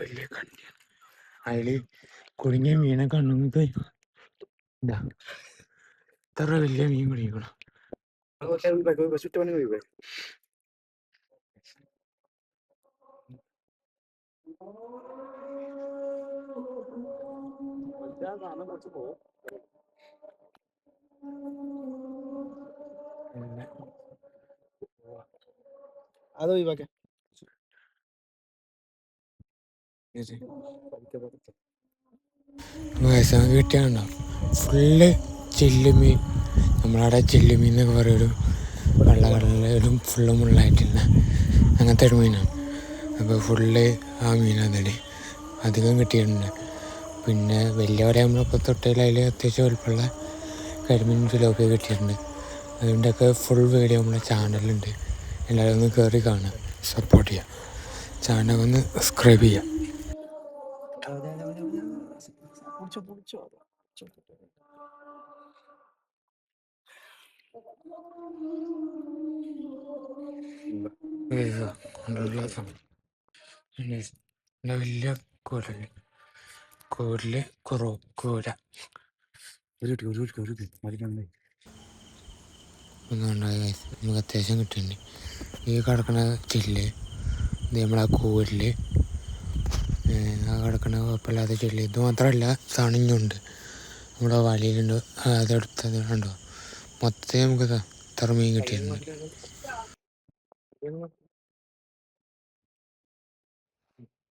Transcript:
വലിയ കണ്ടി അതിൽ കുടുങ്ങിയ മീനെ കണ്ണുന്നത് ഇതാ. ഇത്ര വലിയ മീൻ കുടിക്കണം അതോ അത് ഒഴിവാക്കെ. കിട്ടിയാണ്ടോ ഫുള്ള് ചില്ലുമീൻ നമ്മളവിടെ ചില്ലുമീൻ എന്നൊക്കെ പറയൊരു വെള്ളക്കടലിലും ഫുള്ള് മുള്ളായിട്ടില്ല അങ്ങനത്തെ ഒരു മീനാണ് അപ്പോൾ ഫുള്ള് ആ മീനാണ് അധികം കിട്ടിയിട്ടുണ്ട്. പിന്നെ വലിയ നമ്മളിപ്പോൾ തൊട്ടതിൽ അതിൽ അത്യാവശ്യം വലുപ്പമുള്ള കരിമീൻ ഫിലോപ്പി കിട്ടിയിട്ടുണ്ട്. അതിന്റെയൊക്കെ ഫുൾ വീഡിയോ നമ്മുടെ ചാനലുണ്ട് എല്ലാവരും ഒന്ന് കയറി കാണുക. സപ്പോർട്ട് ചെയ്യുക. ചാനൽ ഒന്ന് സബ്സ്ക്രൈബ് ചെയ്യുക. പിന്നെ പിന്നെ വലിയ കുരൽ കുരൽ കുറോ കൂര ഒരു ഒരു ഒരു കുട്ടി മരിക്കണ്ടേ ഒന്നും ഉണ്ടായി guys. നമുക്ക് അത്യാവശ്യം കിട്ടുന്നുണ്ട് ഈ കിടക്കണ ചില്ല് ഇത് നമ്മളെ കൂരൽ ആ കിടക്കണ കുഴപ്പമില്ലാത്ത ചില്ല് ഇത് മാത്രമല്ല തണിഞ്ഞുണ്ട്. നമ്മുടെ വലയിലുണ്ട്. അതെടുത്ത് കണ്ടോ? മൊത്തം നമുക്ക് ഇതാ ഇത്ര മീൻ കിട്ടിയിട്ടുണ്ട്